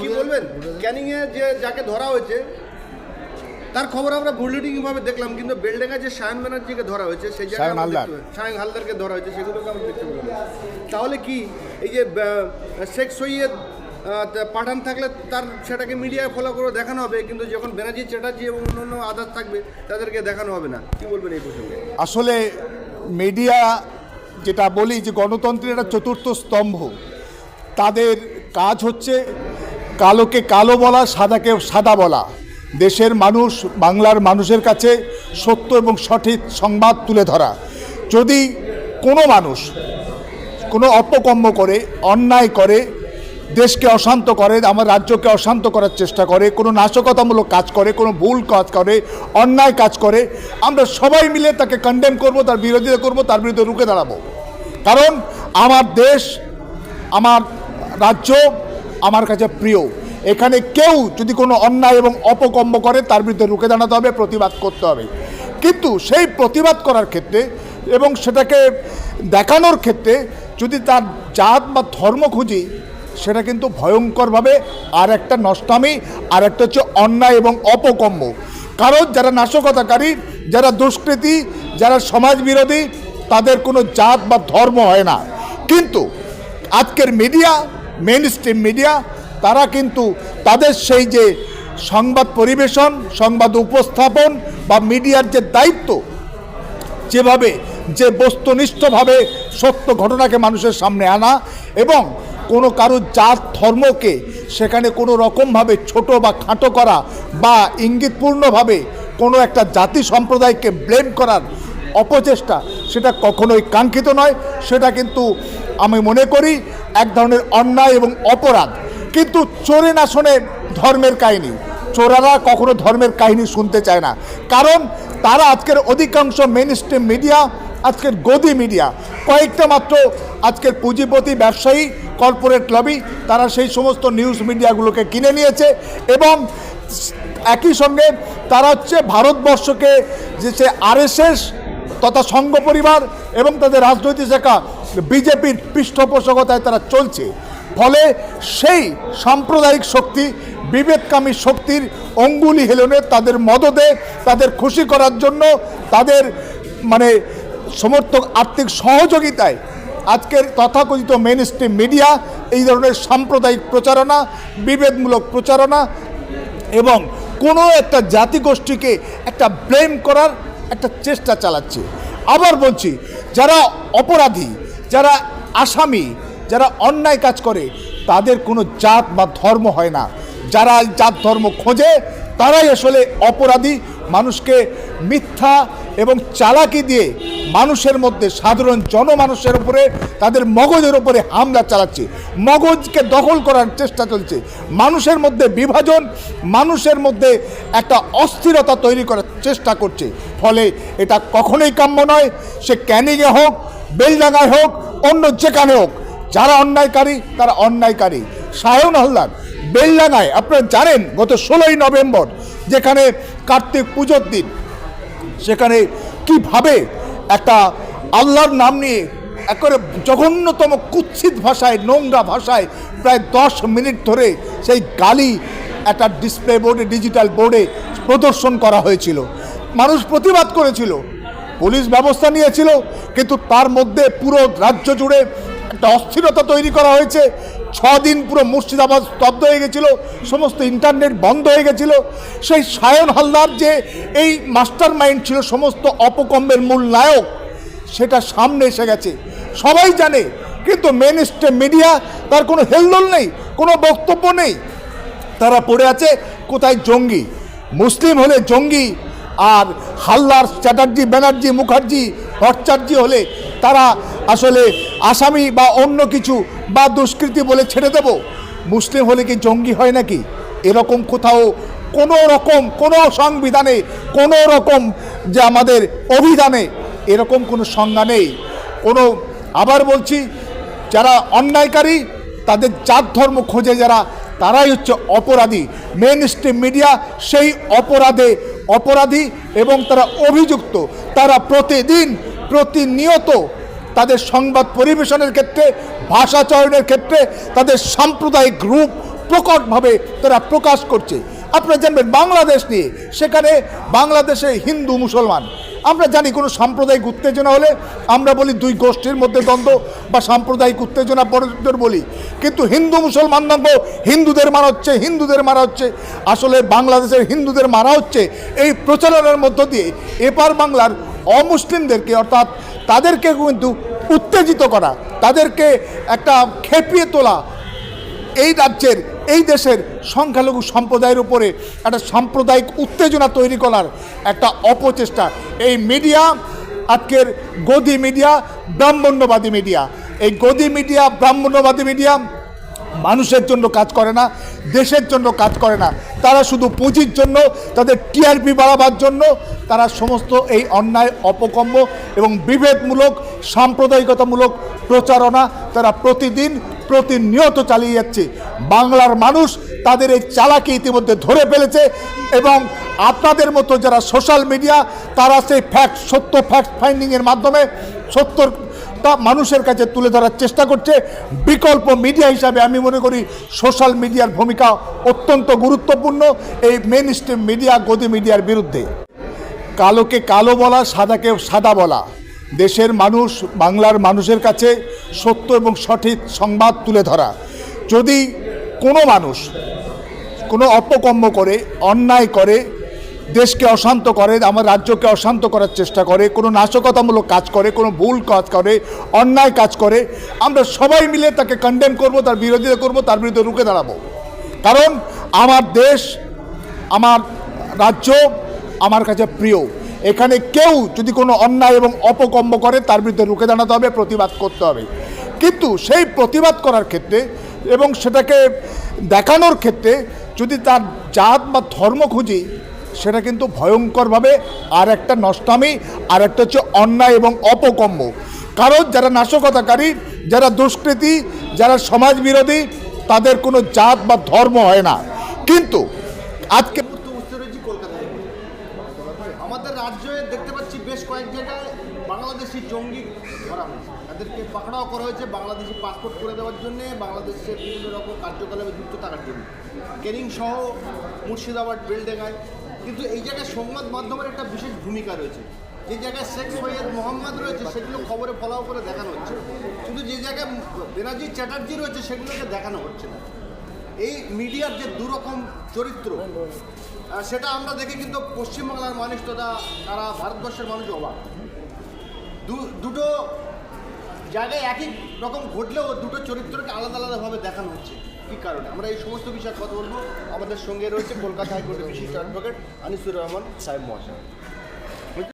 কি বলবেন? ক্যানিং এ যে যাকে ধরা হয়েছে তার খবর আমরা বুলেটিং ভাবে দেখলাম? কিন্তু বেলডেঙ্গা যে সায়ন ব্যানার্জিকে ধরা হয়েছে সেই জায়গায় সায়ন হালদারকে ধরা হয়েছে সেগুলোকে আমরা দেখতে পেলাম। তাহলে কি এই যে শেখ সৈয়দ পাঠান থাকলে তার সেটাকে মিডিয়ায় ফলো করে দেখানো হবে কিন্তু যখন ব্যানার্জি চ্যাটার্জি এবং অন্যান্য আদার্স থাকবে তাদেরকে দেখানো হবে না। কি বলবেন এই প্রসঙ্গে? আসলে মিডিয়া যেটা বলি যে গণতন্ত্রের একটা চতুর্থ স্তম্ভ তাদের কাজ হচ্ছে কালোকে কালো বলা, সাদাকে সাদা বলা। দেশের মানুষ, বাংলার মানুষের কাছে সত্য এবং সঠিক সংবাদ তুলে ধরা। যদি কোনো মানুষ কোনো অপকর্ম করে, অন্যায় করে, দেশকে অশান্ত করে, আমার রাজ্যকে অশান্ত করার চেষ্টা করে, কোনো নাশকতামূলক কাজ করে, কোনো ভুল কাজ করে, অন্যায় কাজ করে, আমরা সবাই মিলে তাকে কন্ডেম করব, তার বিরোধিতা করব, তার বিরুদ্ধে রুখে দাঁড়াবো। কারণ আমার দেশ, আমার রাজ্য আমার কাছে প্রিয়। এখানে কেউ যদি কোনো অন্যায় এবং অপকম্ব করে, তার বিরুদ্ধে রুখে দাঁড়াতে হবে, প্রতিবাদ করতে হবে। কিন্তু সেই প্রতিবাদ করার ক্ষেত্রে এবং সেটাকে দেখানোর ক্ষেত্রে যদি তার জাত বা ধর্ম খুঁজি, সেটা কিন্তু ভয়ঙ্করভাবে আর একটা নষ্টামি আর একটা হচ্ছে অন্যায় এবং অপকম্ব কারণ যারা নাশকতাকারী, যারা দুষ্কৃতী, যারা সমাজ বিরোধী তাদের কোনো জাত বা ধর্ম হয় না। কিন্তু আজকের মিডিয়া মেন স্ট্রিম মিডিয়া তারা কিন্তু তাদের সেই যে সংবাদ পরিবেশন, সংবাদ উপস্থাপন বা মিডিয়ার যে দায়িত্ব, যেভাবে, যে বস্তুনিষ্ঠভাবে সত্য ঘটনাকে মানুষের সামনে আনা এবং কোনো কারোর জাত, ধর্মকে সেখানে কোনো রকমভাবে ছোট বা খাটো করা বা ইঙ্গিতপূর্ণভাবে কোনো একটা জাতি সম্প্রদায়কে ব্লেম করার অপচেষ্টা সেটা কখনোই কাঙ্ক্ষিত নয়, সেটা কিন্তু আমি মনে করি এক ধরনের অন্যায় এবং অপরাধ। কিন্তু চোরে না শোনে ধর্মের কাহিনী। চোরারা কখনো ধর্মের কাহিনী শুনতে চায় না। কারণ তারা আজকের অধিকাংশ মেন মিডিয়া আজকের গদি মিডিয়া কয়েকটা মাত্র আজকের পুঁজিপতি, ব্যবসায়ী কর্পোরেট লবি তারা সেই সমস্ত নিউজ মিডিয়াগুলোকে কিনে নিয়েছে এবং একই সঙ্গে তারা হচ্ছে ভারতবর্ষকে যে সে আরএসএস তথা সংঘ পরিবার এবং তাদের রাজনৈতিক শাখা বিজেপির পৃষ্ঠপোষকতায় তারা চলছে। ফলে সেই সাম্প্রদায়িক শক্তি, বিভেদকামী শক্তির অঙ্গুলি হেলনে তাদের মদদে তাদের খুশি করার জন্য তাদের মানে সমর্থক আর্থিক সহযোগিতায় আজকের তথাকথিত মেন স্ট্রিম মিডিয়া এই ধরনের সাম্প্রদায়িক প্রচারণা, বিভেদমূলক প্রচারণা এবং কোনো একটা জাতিগোষ্ঠীকে একটা ব্লেম করার একটা চেষ্টা চালাচ্ছে। আবার বলছি, যারা অপরাধী, যারা আসামি, যারা অন্যায় কাজ করে, তাদের কোনো জাত বা ধর্ম হয় না। যারা জাত, ধর্ম খোঁজে, তারাই আসলে অপরাধী। মানুষকে মিথ্যা এবং চালাকি দিয়ে মানুষের মধ্যে, সাধারণ জনমানুষের উপরে, তাদের মগজের উপরে হামলা চালাচ্ছে। মগজকে দখল করার চেষ্টা চলছে। মানুষের মধ্যে বিভাজন, মানুষের মধ্যে একটা অস্থিরতা তৈরি করার চেষ্টা করছে। ফলে এটা কখনোই কাম্য নয়। সে ক্যানিংয়ে হোক, বেলডাঙ্গায় হোক, অন্য যেখানে হোক, যারা অন্যায়কারী, তারা অন্যায়কারী। সায়ন হালদার বেলডাঙ্গায়, আপনারা জানেন, গত ষোলোই নভেম্বর, যেখানে কার্তিক পুজোর দিন, সেখানে কীভাবে একটা আল্লাহর নাম নিয়ে একেবারে জঘন্যতম কুৎসিত ভাষায়, নোংরা ভাষায় প্রায় দশ মিনিট ধরে সেই গালি একটা ডিসপ্লে বোর্ডে ডিজিটাল বোর্ডে প্রদর্শন করা হয়েছিল। মানুষ প্রতিবাদ করেছিল, পুলিশ ব্যবস্থা নিয়েছিল, কিন্তু তার মধ্যে পুরো রাজ্য জুড়ে একটা অস্থিরতা তৈরি করা হয়েছে। ছ দিন পুরো মুর্শিদাবাদ স্তব্ধ হয়ে গেছিল, সমস্ত ইন্টারনেট বন্ধ হয়ে গেছিল। সেই সায়ন হালদার যে এই মাস্টার মাইন্ড ছিল, সমস্ত অপকম্বের মূল নায়ক, সেটা সামনে এসে গেছে। সবাই জানে, কিন্তু মেন স্ট্রিম মিডিয়া তার কোনো হেলদোল নেই, কোনো বক্তব্য নেই। তারা পড়ে আছে, কোথায় জঙ্গি? মুসলিম হলে জঙ্গি, আর হাল্লার চ্যাটার্জি ব্যানার্জি, মুখার্জি ভট্টাচার্য হলে তারা আসলে আসামি বা অন্য কিছু বা দুষ্কৃতি বলে ছেড়ে দেব। মুসলিম হলে কি জঙ্গি হয় নাকি? এরকম কোথাও কোনো রকম, কোনো সংবিধানে কোনো রকম যে আমাদের অভিধানে এরকম কোনো সংজ্ঞা নেই। কোনো, আবার বলছি, যারা অন্যায়কারী, তাদের জাত ধর্ম খোঁজে যারা, তারাই হচ্ছে অপরাধী। মেন স্ট্রিম মিডিয়া সেই অপরাধে অপরাধী এবং তারা অভিযুক্ত। তারা প্রতিদিন, প্রতিনিয়ত তাদের সংবাদ পরিবেশনের ক্ষেত্রে, ভাষা চয়নের ক্ষেত্রে, তাদের সাম্প্রদায়িক রূপ প্রকটভাবে তারা প্রকাশ করছে। আপনারা জানবেন, বাংলাদেশ নিয়ে সেখানে বাংলাদেশে হিন্দু, মুসলমান। আমরা জানি কোনো সাম্প্রদায়িক উত্তেজনা হলে আমরা বলি দুই গোষ্ঠীর মধ্যে দ্বন্দ্ব বা সাম্প্রদায়িক উত্তেজনা পরস্পর বলি। কিন্তু হিন্দু, মুসলমান দ্বন্দ্ব হিন্দুদের মারা হচ্ছে, হিন্দুদের মারা হচ্ছে। আসলে বাংলাদেশের হিন্দুদের মারা হচ্ছে এই প্রচারণার মধ্য দিয়ে। এপার বাংলার অমুসলিমদেরকে, অর্থাৎ তাদেরকে কিন্তু উত্তেজিত করা, তাদেরকে একটা খেপিয়ে তোলা এই রাজ্যের, এই দেশের সংখ্যালঘু সম্প্রদায়ের উপরে একটা সাম্প্রদায়িক উত্তেজনা তৈরি করার একটা অপচেষ্টা। এই মিডিয়া, আজকের গদি মিডিয়া, ব্রাহ্মণ্যবাদী মিডিয়া। এই গদি মিডিয়া, ব্রাহ্মণ্যবাদী মিডিয়া মানুষের জন্য কাজ করে না, দেশের জন্য কাজ করে না। তারা শুধু পুঁজির জন্য, তাদের টিআরপি বাড়াবার জন্য, তারা সমস্ত এই অন্যায় অপকম্য এবং বিভেদমূলক, সাম্প্রদায়িকতামূলক প্রচারণা তারা প্রতিদিন প্রতিনিয়ত চালিয়ে যাচ্ছে। বাংলার মানুষ তাদের এই চালাকি ইতিমধ্যে ধরে ফেলেছে এবং আপনাদের মতো যারা সোশ্যাল মিডিয়া তারা সেই ফ্যাক্ট সত্য ফ্যাক্ট ফাইন্ডিংয়ের মাধ্যমে সত্যর তা মানুষের কাছে তুলে ধরার চেষ্টা করছে। বিকল্প মিডিয়া হিসাবে আমি মনে করি সোশ্যাল মিডিয়ার ভূমিকা অত্যন্ত গুরুত্বপূর্ণ এই মেন স্ট্রিম মিডিয়া গদি মিডিয়ার বিরুদ্ধে। কালোকে কালো বলা, সাদাকে সাদা বলা। দেশের মানুষ, বাংলার মানুষের কাছে সত্য এবং সঠিক সংবাদ তুলে ধরা। যদি কোনো মানুষ কোনো অপকর্ম করে, অন্যায় করে দেশকে অশান্ত করে, আমার রাজ্যকে অশান্ত করার চেষ্টা করে, কোনো নাশকতামূলক কাজ করে, কোনো ভুল কাজ করে, অন্যায় কাজ করে, আমরা সবাই মিলে তাকে কন্ডেম করব, তার বিরোধিতা করব, তার বিরুদ্ধে রুখে দাঁড়াবো। কারণ আমার দেশ, আমার রাজ্য আমার কাছে প্রিয়। এখানে কেউ যদি কোনো অন্যায় এবং অপকর্ম করে, তার বিরুদ্ধে রুখে দাঁড়াতে হবে, প্রতিবাদ করতে হবে। কিন্তু সেই প্রতিবাদ করার ক্ষেত্রে এবং সেটাকে দেখানোর ক্ষেত্রে যদি তার জাত বা ধর্ম খুঁজি সেটা কিন্তু ভয়ঙ্করভাবে আর একটা নষ্টামি, আর একটা হচ্ছে অন্যায় এবং অপকর্ম। কারণ যারা নাশকতাকারী, যারা দুষ্কৃতী, যারা সমাজ বিরোধী তাদের কোনো জাত বা ধর্ম হয় না। কিন্তু আজকে আমাদের রাজ্যে দেখতে পাচ্ছি বেশ বাংলাদেশি জঙ্গি ধরা হয়েছে। তাদেরকে করা হয়েছে পাসপোর্ট করে দেওয়ার বাংলাদেশের বিভিন্ন রকম কার্যকলাপে যুক্ত থাকার জন্য। কেনিং সহ মুর্শিদাবাদ, বেলডেঙ্গায় কিন্তু এই জায়গায় সংবাদ মাধ্যমের একটা বিশেষ ভূমিকা রয়েছে। যে জায়গায় শেখ সৈয়দ মোহাম্মদ রয়েছে, সেগুলো খবরে ফলাও করে দেখানো হচ্ছে। কিন্তু যে জায়গায় বেনাজি চ্যাটার্জি রয়েছে, সেগুলোকে দেখানো হচ্ছে না। এই মিডিয়ার যে দুরকম চরিত্র সেটা আমরা দেখি কিন্তু পশ্চিমবাংলার মানুষ তথা তারা ভারতবর্ষের মানুষ অবাক। দুটো জায়গায় একই রকম ঘটলেও দুটো চরিত্রকে আলাদা আলাদাভাবে দেখানো হচ্ছে। কি কারণে? আমরা এই সমস্ত বিষয়ে কথা বলব। আমাদের সঙ্গে রয়েছে কলকাতা হাইকোর্টের বিশিষ্ট অ্যাডভোকেট আনিসুর রহমান সাহেব মহাশয়।